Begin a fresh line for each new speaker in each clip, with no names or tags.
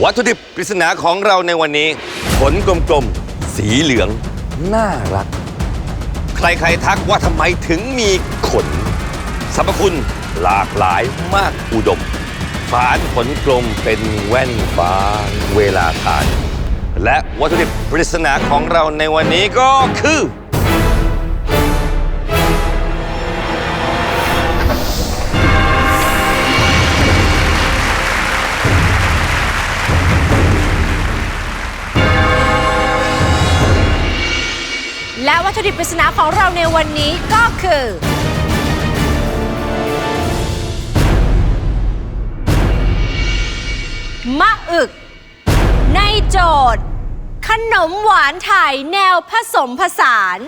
วัตถุดิบปริศนาของเราในวันนี้ ผลกลมๆ สีเหลือง น่ารัก ใครๆทักว่าทำไมถึงมีขนสรรพคุณหลากหลายมากอุดม ฝานผลกลมเป็นแว่นบางเวลาทาน และวัตถุดิบปริศนาของเราในวันนี้ก็คือ
ถุดิบปริศนาของเราในวันนี้ก็คือ มะอึก ในโจทย์ ขนมหวานไทยแนวผสมผสาน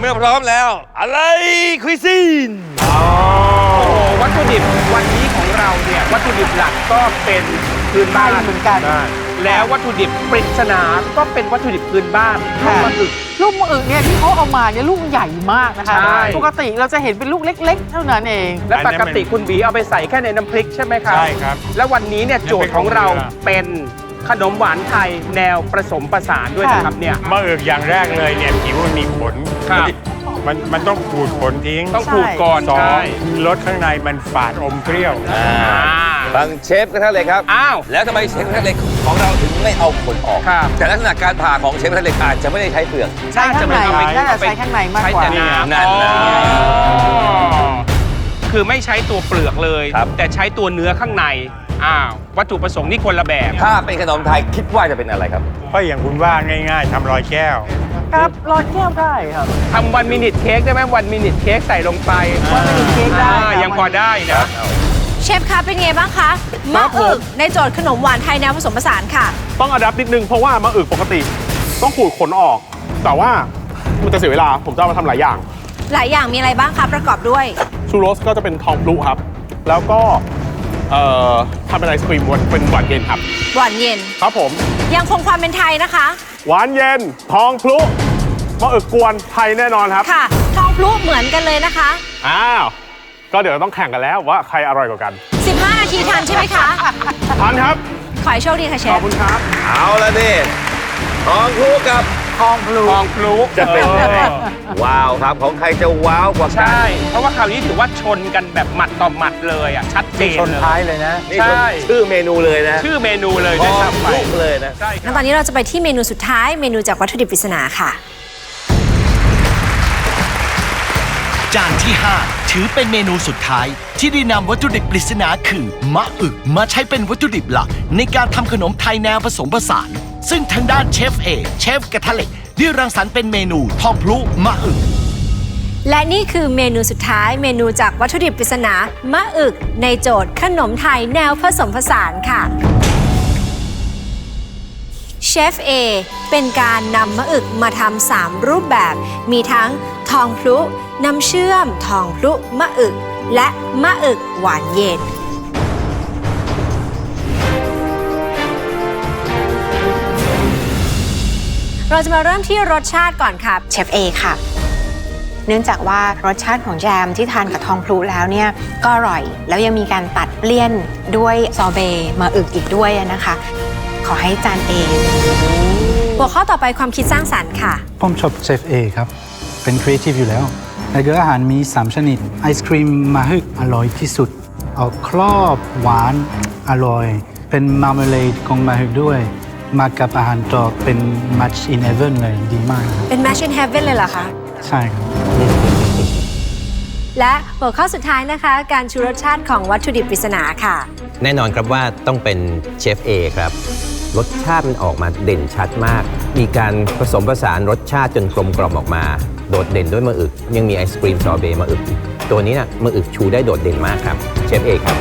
เมื่อพร้อมแล้ว อะไรคุยซีน
โอ้วัตถุดิบวันนี้ของเราเนี่ยวัตถุดิบหลักก็เป็นพื้นบ้าน
เหมือนกัน
แล้ววัตถุดิบปริศนาก็เป็นวัตถุดิบพื้นบ้าน
ค่ะ
มะอึก
ลูกมะอึกเนี่ยที่เขาเอามาเนี่ยลูกใหญ่มากนะคะ
ใช่
ปกติเราจะเห็นเป็นลูกเล็ก ๆ เท่านั้นเอง
และปกติคุณบีเอาไปใส่แค่ในน้ำพริกใช่ไหมครับ
ใช่ครับ
แล้ววันนี้เนี่ยโจทย์ของเราเป็น ขนมหวานไทยแนวผสมผสานด้วยนะครับเนี่ย
มะเอิกอย่างแรกเลยเนี่ยผิวมันมีขน
ครับ
มันมันต้องขูดขนทิ้ง
ต้องขูดก่อน
สอง
ใช่
รสข้างในมันฝาดอมเปรี้ยว
อ่า
อ่า
ฟังเชฟกระทะเหล็กครับ
อ้าว
แล้วทำไมเชฟกระทะเหล็กของเราถึงไม่เอาขนออก
ครับ
แต่ลักษณะการผ่าของเชฟกระทะเหล็กอาจจะไม่ได้ใช้เปลือก
ใช่ข้างใน
จะไม่
น่าจะ
เอาไป
ใช้ข้างในมาก
ใช้
กว่า
แต่น้ำ
นั่นนะ
อ๋อคือไม่ใช้ตัวเปลือกเลย
ครับ
แต่ใช้ตัวเนื้อข้างใน อ้าววัตถุประสงค์นี่คนละแบบ
ถ้าเป็นขนมไทยคิดว่าจะเป็นอะไรครับ
เพราะอย่างคุณว่าง่ายๆทำรอยแก้ว
ครับรอดแก้วได้ครับ
ทำวันมินิทเค้กได้ไหมวันมินิทเค้กใส่ลงไป
วันมินิเค้กได้
อ่า
ครับ
ยังพอได้นะ
เชฟคะเป็นไงบ้างคะมะอึกในโจทย์ขนมหวานไทยแนวผสมผสานค่ะ
ต้องอดับนิดนึงเพราะว่ามะอึกปกติ ต้องขูดขนออก แต่ว่ามันจะเสียเวลาผมจะเอามาทำหลายอย่าง
หลายอย่างมีอะไรบ้างคะประกอบด้วย
ชูโรสก็จะเป็นทองพลุครับ แล้วก็ เอ่อทำเป็นไอศครีมวนเป็นหวานเย็นครับ
หวานเย็น
ครับผม
ยังคงความเป็นไทยนะคะ
หวานเย็น ทองพลุมะอึกกวนไทยแน่นอนครับ
ค่ะทองพลุเหมือนกันเลยนะคะ
อ้าว ก็เดี๋ยวต้องแข่งกันแล้วว่าใครอร่อยกว่ากัน
15 นาทีทันใช่ไหมคะ
ทานครับ
ขอให้โชคดีค่ะเช
ขอ
ฟ
บคุณครับ
เอาละนี่ทองครูกับ
ทองพลู
ทองพลุ
จะเป็นยังไง
ออ
ว้าวครับของใครจะว้าวกว่ากัน
ใช่เพราะว่าคราวนี้ถือว่าชนกันแบบหมัดต่อหมัดเลยอะชัดเจน
ชนท้ายเลยนะ
นี่
ใช่
ชื่อเมนูเลยนะ
ชื่อเมนูเลย
ท
ได้
อง
ซ้ำ
ค
ไป
รูเลยนะ
ใช่ค
งั้
รับ
นตอนนี้เราจะไปที่เมนูสุดท้ายเมนูจากวัตถุดิบปริศนาค่ะ
จานที่ 5 ถือเป็นเมนูสุดท้าย ที่ได้นำวัตถุดิบปริศนาคือ มะอึกมาใช้เป็นวัตถุดิบหลัก ในการทำขนมไทยแนวผสมผสาน ซึ่งทางด้านเชฟเอเชฟกระทะเหล็กได้รังสรรค์เป็นเมนูทองพลุมะอึก
และนี่คือเมนูสุดท้ายเมนูจากวัตถุดิบปริศนามะอึก ในโจทย์ขนมไทยแนวผสมผสานค่ะเชฟเอเป็นการนำมะอึกมาทำสามรูปแบบ มีทั้งทองพลุน้ำเชื่อม ทองพลุมะอึก และมะอึกหวานเย็น เราจะมาเริ่มที่รสชาติก่อนค่ะ
เชฟเอค่ะ เนื่องจากว่ารสชาติของแจมที่ทานกับทองพลูแล้วเนี่ยก็อร่อย แล้วยังมีการตัดเลี่ยนด้วยซอเบต์มาอึกอีกด้วยนะคะ ขอให้จานเอ
หัวข้อต่อไปความคิดสร้างสรรค์ค่ะ
ผมชอบเชฟเอครับ เป็นครีเอทีฟอยู่แล้วในเกลืออาหารมี 3 ชนิด ไอศครีมมาฮึกอร่อยที่สุด เอาครอบหวานอร่อย เป็นมาร์เมลดของมาฮึกด้วย มากับอาหารจอกเป็น match in heaven เลยดีมากครับ
เป็น Match in Heaven เลยเหรอคะ
ใช่ครับ
และหัวข้อสุดท้ายนะคะ การชูรสชาติของวัตถุดิบปริศนาค่ะ
แน่นอนครับว่าต้องเป็นเชฟเอครับ รสชาติมันออกมาเด่นชัดมาก มีการผสมผสานรสชาติจนกลมกล่อมออกมา โดดเด่นด้วยมะอึก ยังมีไอศกรีมซอร์เบต์มะอึกอีกตัวนี้นะมะอึกชูได้โดดเด่นมากครับ เชฟเอครับ